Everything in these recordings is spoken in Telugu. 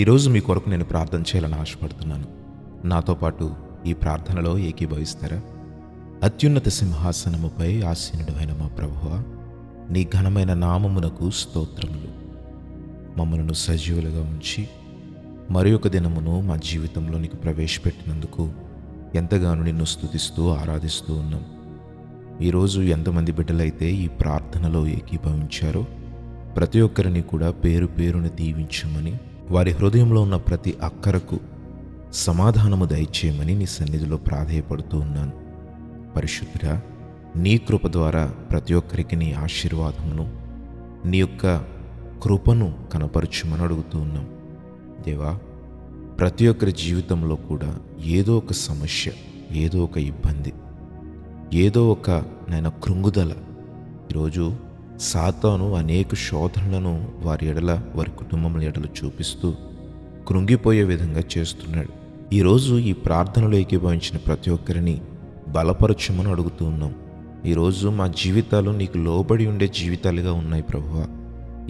ఈరోజు మీ కొరకు నేను ప్రార్థన చేయాలని ఆశపడుతున్నాను. నాతో పాటు ఈ ప్రార్థనలో ఏకీభవిస్తారా? అత్యున్నత సింహాసనముపై ఆసీనుడమైన మా ప్రభువ నీ ఘనమైన నామమునకు స్తోత్రములు. మమ్మలను సజీవులుగా ఉంచి మరి ఒక దినమును మా జీవితంలోనికి ప్రవేశపెట్టినందుకు ఎంతగానో నిన్ను స్తుతిస్తూ ఆరాధిస్తూ ఉన్నాం. ఈరోజు ఎంతమంది బిడ్డలైతే ఈ ప్రార్థనలో ఏకీభవించారో ప్రతి ఒక్కరిని కూడా పేరు పేరును దీవించమని వారి హృదయంలో ఉన్న ప్రతి అక్కరకు సమాధానము దయచేయమని నీ సన్నిధిలో ప్రాధేయపడుతూ ఉన్నాను. పరిశుద్ధుడా నీ కృప ద్వారా ప్రతి ఒక్కరికి నీ ఆశీర్వాదమును నీ యొక్క కృపను కనపరచుమని అడుగుతూ ఉన్నాం. దేవా ప్రతి ఒక్కరి జీవితంలో కూడా ఏదో ఒక సమస్య ఏదో ఒక ఇబ్బంది ఏదో ఒక నాయన కృంగుదల ఈరోజు సాతాను అనేక శోధనలను వారి ఎడల వారి కుటుంబముల ఎడల చూపిస్తూ కృంగిపోయే విధంగా చేస్తున్నాడు. ఈరోజు ఈ ప్రార్థనలో ఏకీభవించిన ప్రతి ఒక్కరిని బలపరచమని అడుగుతూ ఉన్నాం. ఈరోజు మా జీవితాలు నీకు లోబడి ఉండే జీవితాలుగా ఉన్నాయి ప్రభువ.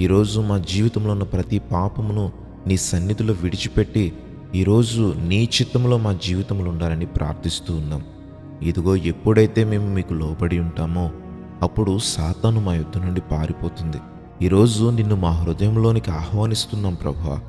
ఈరోజు మా జీవితంలో ఉన్న ప్రతి పాపమును నీ సన్నిధిలో విడిచిపెట్టి ఈరోజు నీ చిత్తంలో మా జీవితంలో ఉండాలని ప్రార్థిస్తూ ఉన్నాం. ఇదిగో ఎప్పుడైతే మేము మీకు లోబడి ఉంటామో అప్పుడు సాతాను మా యుద్ధ నుండి పారిపోతుంది. ఈరోజు నిన్ను మా హృదయంలోనికి ఆహ్వానిస్తున్నాం ప్రభా.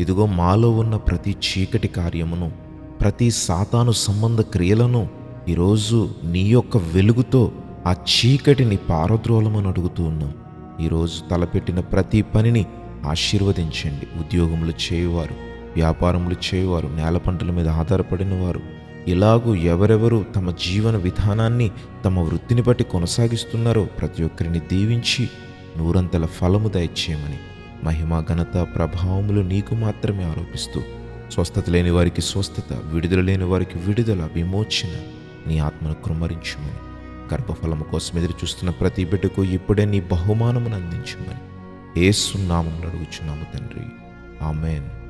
ఇదిగో మాలో ఉన్న ప్రతి చీకటి కార్యమును ప్రతి సాతాను సంబంధ క్రియలను ఈరోజు నీ యొక్క వెలుగుతో ఆ చీకటిని పారద్రోలమని అడుగుతూ ఉన్నాం. ఈరోజు తలపెట్టిన ప్రతి పనిని ఆశీర్వదించండి. ఉద్యోగములు చేయువారు వ్యాపారములు చేయువారు నేల పంటల మీద ఆధారపడిన వారు ఇలాగూ ఎవరెవరు తమ జీవన విధానాన్ని తమ వృత్తిని బట్టి కొనసాగిస్తున్నారో ప్రతి ఒక్కరిని దీవించి నూరంతల ఫలము దయచేయమని మహిమ ఘనత ప్రభావములు నీకు మాత్రమే ఆరోపిస్తూ స్వస్థత లేని వారికి స్వస్థత విడుదల లేని వారికి విడుదల విమోచన నీ ఆత్మను కృమ్మరించుమని గర్భఫలము కోసం ఎదురు చూస్తున్న ప్రతి బిడ్డకు ఇప్పుడే నీ బహుమానమును అందించమని ఏసునామములు అడుగుచున్నాము తండ్రి. ఆమెన్.